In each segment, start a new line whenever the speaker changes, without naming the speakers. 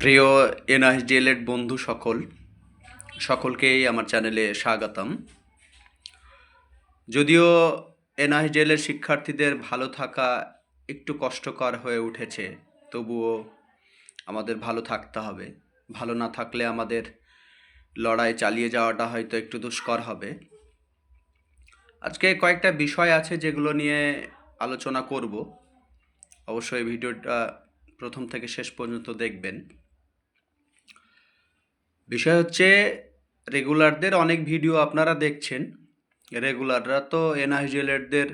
প্রিয় এনআইডিএলের বন্ধু সকল, সকলকেই আমার চ্যানেলে স্বাগতম। যদিও এনআইডিএলের শিক্ষার্থীদের ভালো থাকা একটু কষ্টকর হয়ে উঠেছে, তবুও আমাদের ভালো থাকতে হবে। ভালো না থাকলে আমাদের লড়াই চালিয়ে যাওয়াটা হয়তো একটু দুষ্কর হবে। আজকে কয়েকটা বিষয় আছে যেগুলো নিয়ে আলোচনা করব। অবশ্যই ভিডিওটা প্রথম থেকে শেষ পর্যন্ত দেখবেন। বিষয় হচ্ছে রেগুলারদের অনেক ভিডিও আপনারা দেখছেন। রেগুলাররা তো এনআইজিএলেরদের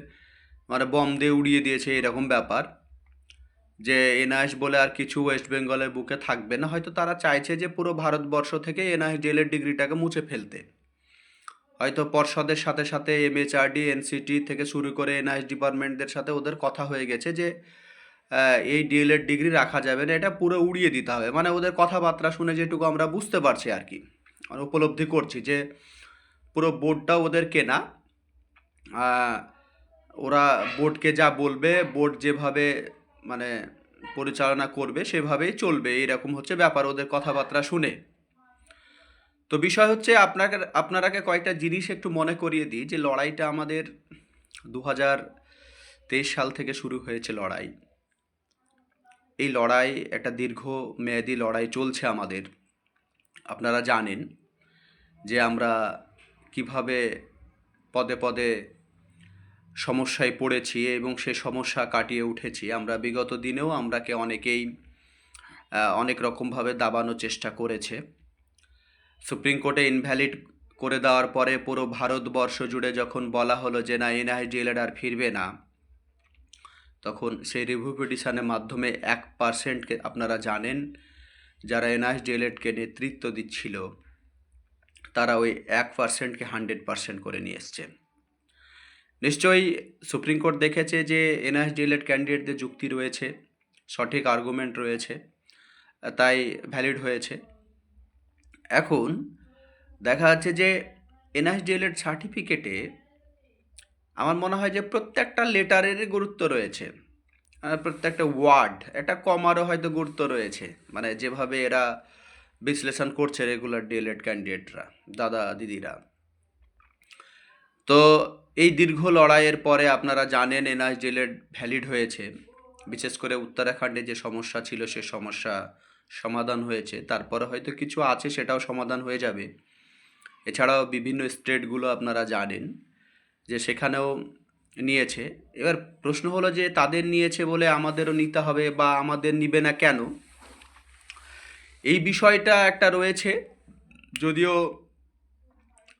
মানে বম দিয়ে উড়িয়ে দিয়েছে এরকম ব্যাপার। যে এনআইএস বলে আর কিছু ওয়েস্ট বেঙ্গলের বুকে থাকবে না। হয়তো তারা চাইছে যে পুরো ভারতবর্ষ থেকে এনআইজিএলের ডিগ্রিটাকে মুছে ফেলতে। হয়তো পর্ষদের সাথে সাথে এমএচআরডি এনসিটি থেকে শুরু করে এনআইএস ডিপার্টমেন্টদের সাথে ওদের কথা হয়ে গেছে যে এই ডিএলএড ডিগ্রি রাখা যাবে না, এটা পুরো উড়িয়ে দিতে হবে। মানে ওদের কথাবার্তা শুনে যেটুকু আমরা বুঝতে পারছি আর কি। উপলব্ধি করছি যে পুরো বোর্ডটা ওদের কেনা। ওরা বোর্ডকে যা বলবে বোর্ড যেভাবে মানে পরিচালনা করবে, সেভাবেই চলবে। এরকম হচ্ছে ব্যাপার ওদের কথাবার্তা শুনে। তো বিষয় হচ্ছে আপনাকে, আপনারাকে কয়েকটা জিনিস একটু মনে করিয়ে দিই যে লড়াইটা আমাদের দু হাজার তেইশ সাল থেকে শুরু হয়েছে লড়াই। এই লড়াই, একটা দীর্ঘ মেয়াদি লড়াই চলছে আমাদের। আপনারা জানেন যে আমরা কীভাবে পদে পদে সমস্যায় পড়েছি এবং সে সমস্যা কাটিয়ে উঠেছি। আমরা বিগত দিনেও আমরাকে অনেকেই অনেক রকমভাবে দাবানোর চেষ্টা করেছে। সুপ্রিম কোর্টে ইনভ্যালিড করে দেওয়ার পরে পুরো ভারতবর্ষ জুড়ে যখন বলা হলো যে না এনআইডিএল আর ফিরবে না তখন সেই রিভিউ পিটিশনের মাধ্যমে এক পার্সেন্টকে আপনারা জানেন, যারা এনআইএস ডিএলএডকে নেতৃত্ব দিচ্ছিল, তারা ওই এক পার্সেন্টকে হান্ড্রেড পার্সেন্ট করে নিয়ে এসছেন নিশ্চয়ই সুপ্রিম কোর্ট দেখেছে যে এনআইএস ডিএলএড ক্যান্ডিডেটদের যুক্তি রয়েছে, সঠিক আর্গুমেন্ট রয়েছে, তাই ভ্যালিড হয়েছে। এখন দেখা যাচ্ছে যে এনআইএস ডিএলএড সার্টিফিকেটে আমার মনে হয় যে প্রত্যেকটা লেটারের গুরুত্ব রয়েছে। প্রত্যেকটা ওয়ার্ড, একটা কমারও হয়তো গুরুত্ব রয়েছে। মানে যেভাবে এরা বিশ্লেষণ করছে রেগুলার ডিএলএড ক্যান্ডিডেটরা দাদা, দিদিরা। তো এই দীর্ঘ লড়াইয়ের পরে আপনারা জানেন এনআইএস ডিএলএড ভ্যালিড হয়েছে। বিশেষ করে উত্তরাখণ্ডে যে সমস্যা ছিল, সে সমস্যা সমাধান হয়েছে। তারপরে হয়তো কিছু আছে, সেটাও সমাধান হয়ে যাবে। এছাড়াও বিভিন্ন স্টেটগুলো আপনারা জানেন। যে সেখানেও নিয়েছে। এবার প্রশ্ন হলো যে তাদের নিয়েছে বলে আমাদেরও নিতে হবে বা আমাদের নিবে না কেন? এই বিষয়টা একটা রয়েছে। যদিও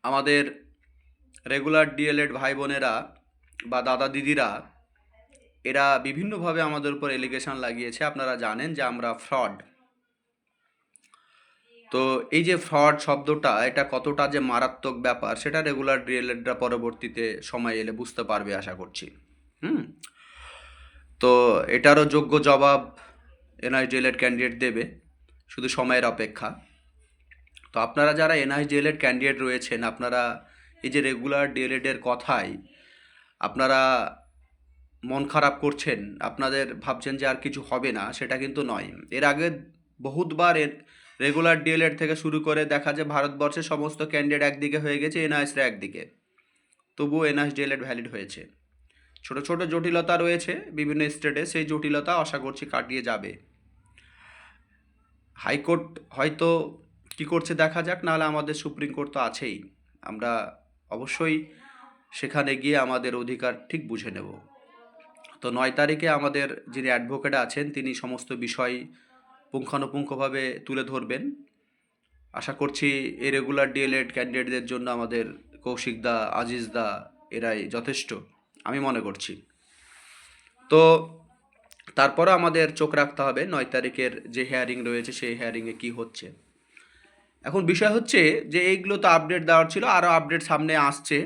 আমাদের রেগুলার ডিএলএড ভাই বোনেরা বা দাদা দিদিরা, এরা বিভিন্নভাবে আমাদের উপর এলিগেশন লাগিয়েছে। আপনারা জানেন যে আমরা ফ্রড তো এই যে ফ্রড শব্দটা, এটা কতটা যে মারাত্মক ব্যাপার, সেটা রেগুলার ডিএলএডরা পরবর্তীতে সময় এলে বুঝতে পারবে আশা করছি। হুম? তো এটারও যোগ্য জবাব এনআই ডিএলএড ক্যান্ডিডেট দেবে, শুধু সময়ের অপেক্ষা। তো আপনারা যারা এনআই ডিএলএড ক্যান্ডিডেট রয়েছেন, আপনারা এই যে রেগুলার ডিএলএডের কথায় আপনারা মন খারাপ করছেন, আপনাদের ভাবছেন যে আর কিছু হবে না, সেটা কিন্তু নয়। এর আগে বহুতবার এর রেগুলার ডিএলএড থেকে শুরু করে দেখা যায় ভারতবর্ষের সমস্ত ক্যান্ডিডেট একদিকে হয়ে গেছে এনআইএসরা একদিকে। তবুও এনআইএস ডিএলএড ভ্যালিড হয়েছে। ছোট ছোট জটিলতা রয়েছে বিভিন্ন স্টেটে, সেই জটিলতা আশা করছি কাটিয়ে যাবে। হাইকোর্ট হয়তো কি করছে দেখা যাক, নাহলে আমাদের সুপ্রিম কোর্ট তো আছেই। আমরা অবশ্যই সেখানে গিয়ে আমাদের অধিকার ঠিক বুঝে নেব। তো নয় তারিখে আমাদের যিনি অ্যাডভোকেট আছেন, তিনি সমস্ত বিষয় পুঙ্খানুপুঙ্খভাবে তুলে ধরবেন। আশা করছি এই রেগুলার ডিএলএড ক্যান্ডিডেটদের জন্য আমাদের কৌশিক দা, আজিজ দা এরাই যথেষ্ট, আমি মনে করছি। তো তারপরে আমাদের চোখ রাখতে হবে, নয় তারিখের যে হেয়ারিং রয়েছে সেই হেয়ারিংয়ে কি হচ্ছে। এখন বিষয় হচ্ছে যে এইগুলো তো আপডেট দেওয়ার ছিল, আরও আপডেট সামনে আসছে।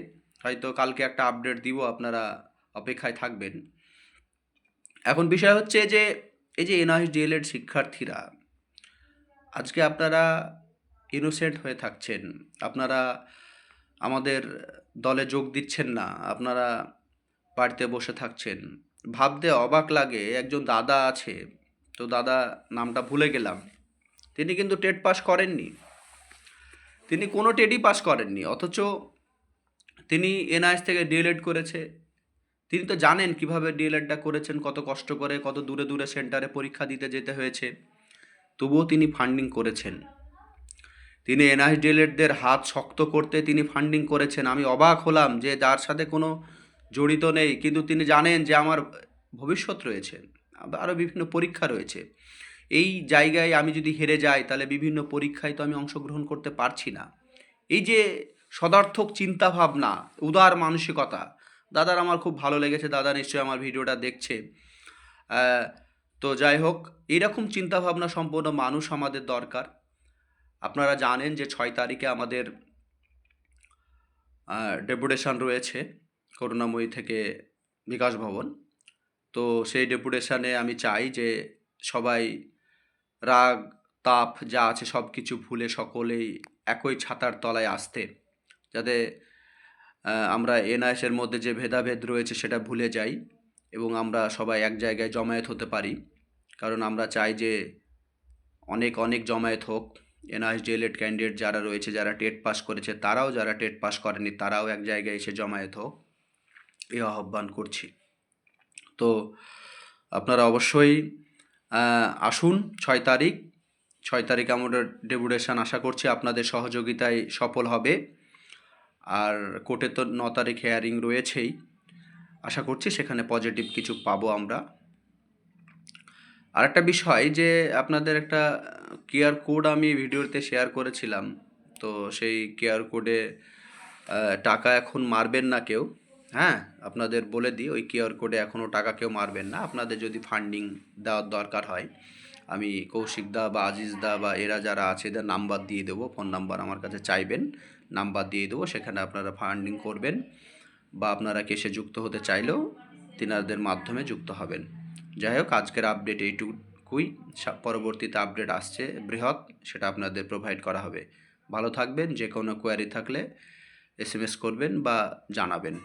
হয়তো কালকে একটা আপডেট দিব, আপনারা অপেক্ষায় থাকবেন। এখন বিষয় হচ্ছে যে এই যে এনআইএস ডিএলএড শিক্ষার্থীরা, আজকে আপনারা ইনোসেন্ট হয়ে থাকছেন, আপনারা আমাদের দলে যোগ দিচ্ছেন না, আপনারা বাড়িতে বসে থাকছেন। ভাবতে অবাক লাগে, একজন দাদা আছে, তো দাদা নামটা ভুলে গেলাম, তিনি কিন্তু টেট পাস করেননি। তিনি কোনো টেটই পাস করেননি, অথচ তিনি এনআইএস থেকে ডিএলএড করেছে তিনি তো জানেন কীভাবে ডিএলএডটা করেছেন, কত কষ্ট করে, কত দূরে দূরে সেন্টারে পরীক্ষা দিতে যেতে হয়েছে। তবুও তিনি ফান্ডিং করেছেন। তিনি এনআইএস ডিএলএডদের হাত শক্ত করতে তিনি ফান্ডিং করেছেন। আমি অবাক হলাম যে যার সাথে কোনো জড়িত নেই, কিন্তু তিনি জানেন যে আমার ভবিষ্যৎ রয়েছে, আরও বিভিন্ন পরীক্ষা রয়েছে। এই জায়গায় আমি যদি হেরে যাই, তাহলে বিভিন্ন পরীক্ষায় তো আমি অংশগ্রহণ করতে পারছি না। এই যে সদার্থক চিন্তাভাবনা, উদার মানসিকতা দাদার আমার খুব ভালো লেগেছে, দাদা নিশ্চয়ই আমার ভিডিওটা দেখছে। তো যাই হোক, এরকম চিন্তাভাবনা সম্পন্ন মানুষ আমাদের দরকার। আপনারা জানেন যে ছয় তারিখে আমাদের ডেপুটেশান রয়েছে করুণাময়ী থেকে বিকাশ ভবন। তো সেই ডেপুটেশানে আমি চাই যে সবাই রাগ, তাপ যা আছে সব কিছু ভুলে সকলেই একই ছাতার তলায় আসতে, যাতে আমরা এনআইএসের মধ্যে যে ভেদাভেদ রয়েছে সেটা ভুলে যাই এবং আমরা সবাই এক জায়গায় জমায়েত হতে পারি। কারণ আমরা চাই যে অনেক অনেক জমায়েত হোক। এনআইএস ডিএলএড ক্যান্ডিডেট যারা রয়েছে, যারা টেট পাস করেছে, তারাও যারা টেট পাস করেনি, তারাও এক জায়গায় এসে জমায়েত হোক। এই আহ্বান করছি। তো আপনারা অবশ্যই আসুন ছয় তারিখ। ছয় তারিখ আমাদের ডেপুটেশন। আশা করছি আপনাদের সহযোগিতায় সফল হবে। আর কোর্টে তো ন তারিখ হেয়ারিং রয়েছেই। আশা করছি সেখানে পজিটিভ কিছু পাবো আমরা। আর একটা বিষয় যে আপনাদের একটা কিউআর কোড আমি ভিডিওতে শেয়ার করেছিলাম। তো সেই কিউআর কোডে টাকা এখন মারবেন না কেউ। হ্যাঁ আপনাদের বলে দিই, ওই কিউআর কোডে এখনও টাকা কেউ মারবেন না। আপনাদের যদি ফান্ডিং দেওয়ার দরকার হয়, আমি কৌশিক দা বা আজিজ দা বা এরা যারা আছে, এদের নাম্বার দিয়ে দেবো। ফোন নাম্বার আমার কাছে চাইবেন। নাম্বার দিয়ে দেবো, সেখানে আপনারা ফান্ডিং করবেন বা আপনারা কেসে যুক্ত হতে চাইলেও তিনাদের মাধ্যমে যুক্ত হবেন। যাই হোক, আজকের আপডেট এইটুকুই। পরবর্তীতে আপডেট আসছে বৃহৎ, সেটা আপনাদের প্রোভাইড করা হবে। ভালো থাকবেন যে কোনো কোয়ারি থাকলে এস করবেন বা জানাবেন।